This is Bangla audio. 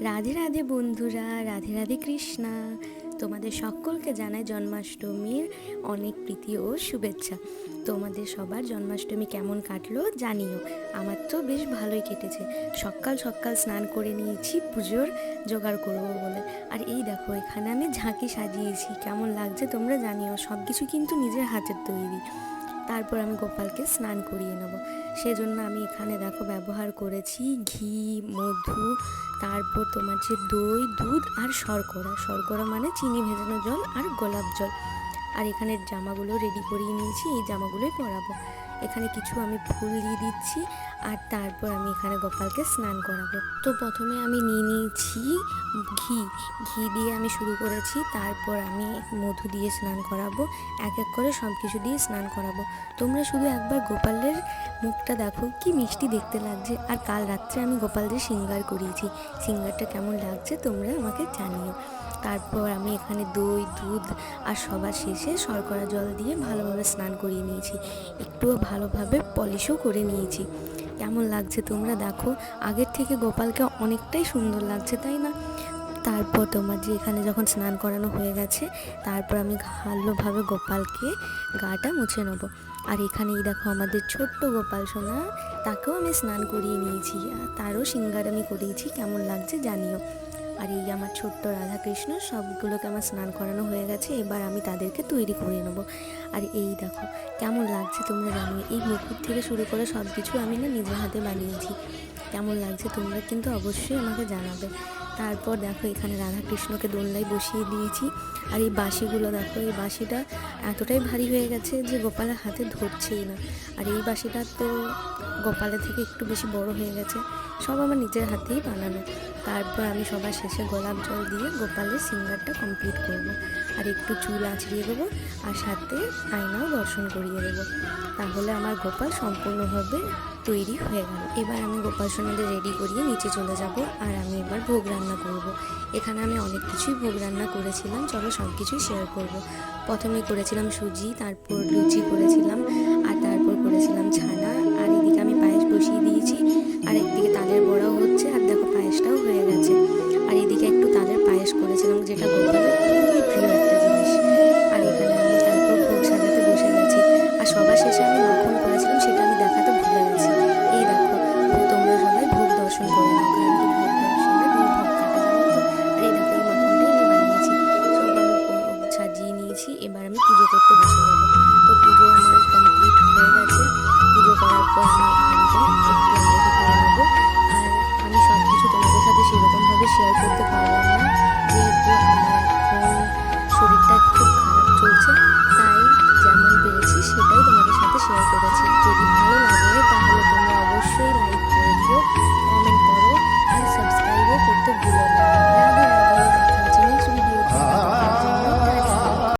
রাধে রাধে বন্ধুরা, রাধে রাধে কৃষ্ণা। তোমাদের সকলকে জানায় জন্মাষ্টমীর অনেক প্রীতি ও শুভেচ্ছা। তোমাদের সবার জন্মাষ্টমী কেমন কাটলো জানিও। আমার তো বেশ ভালোই কেটেছে। সকাল সকাল স্নান করে নিয়েছি, পুজোর জোগাড় করব বলে। আর এই দেখো, এখানে আমি ঝাঁকি সাজিয়েছি। কেমন লাগছে তোমরা জানিও। সব কিছু কিন্তু নিজের হাতের তৈরি। তারপর আমি গোপালকে স্নান করিয়ে নেব। সেজন্য আমি এখানে দেখো ব্যবহার করেছি ঘি, মধু, তারপর তোমার যে দই, দুধ আর শর্করা। শর্করা মানে চিনি ভেজানো জল আর গোলাপ জল। আর এখানে জামাগুলো রেডি করিয়ে নিয়েছি, এই জামাগুলোই পরাবো। এখানে কিছু আমি ফুল দিয়ে দিচ্ছি আর তারপর আমি এখানে গোপালকে স্নান করাবো। তো প্রথমে আমি নিয়ে নিয়েছি ঘি। ঘি দিয়ে আমি শুরু করেছি, তারপর আমি মধু দিয়ে স্নান করাবো, এক এক করে সব কিছু দিয়ে স্নান করাবো। তোমরা শুধু একবার গোপালের মুখটা দেখো, কি মিষ্টি দেখতে লাগছে। আর কাল রাত্রে আমি গোপালদের সিঙ্গার করিয়েছি। সিঙ্গারটা কেমন লাগছে তোমরা আমাকে জানিও। তারপর আমি এখানে দই, দুধ আর সবার শেষে শর্করা জল দিয়ে ভালোভাবে স্নান করিয়ে নিয়েছি। একটুও ভালোভাবে পলিশও করে নিয়েছি। কেমন লাগছে তোমরা দেখো। আগের থেকে গোপালকে অনেকটাই সুন্দর লাগছে, তাই না? তারপর তোমার যে এখানে যখন স্নান করানো হয়ে গেছে, তারপর আমি ভালোভাবে গোপালকে গাটা মুছে নেব। আর এখানেই দেখো আমাদের ছোট্ট গোপাল সোনা, তাকেও আমি স্নান করিয়ে নিয়েছি। তারও সিঙ্গার আমি করিয়েছি, কেমন লাগছে জানিও। আর এই আমার ছোট্ট রাধাকৃষ্ণ, সবগুলোকে আমার স্নান করানো হয়ে গেছে, এবার আমি তাদেরকে তৈরি করে নেব। আর এই দেখো, কেমন লাগছে তোমরা জানিও এই মুকুট থেকে শুরু করে সব কিছু আমি না নিজের হাতে বানিয়েছি। কেমন লাগছে তোমরা কিন্তু অবশ্যই আমাকে জানাবে। তারপর দেখো, এখানে রাধাকৃষ্ণকে দোলনায় বসিয়ে দিয়েছি। আর এই বাঁশিগুলো দেখো, এই বাঁশিটা এতটাই ভারী হয়ে গেছে যে গোপালের হাতে ধরছেই না। আর এই বাঁশিটা তো গোপালের থেকে একটু বেশি বড় হয়ে গেছে, সব আমার নিজের হাতেই বানানো। তারপর আমি সবার শেষে গোলাপ জল দিয়ে গোপালের সিঙ্গারটা কমপ্লিট করব। আর একটু চুল আঁচড়িয়ে দেবো আর সাথে আয়নাও দর্শন করিয়ে দেবো তাহলে আমার গোপাল সম্পূর্ণভাবে তৈরি হয়ে গেল এবার আমি গোপাল সোনাদের রেডি করিয়ে নিচে চলে যাব আর আমি এবার ভোগ রান্না করব। এখানে আমি অনেক কিছুই ভোগ রান্না করেছিলাম, চলো সব কিছুই শেয়ার করব। প্রথমে করেছিলাম সুজি, তারপর লুচি করেছিলাম তালের করেছিলাম যেটা গোপালের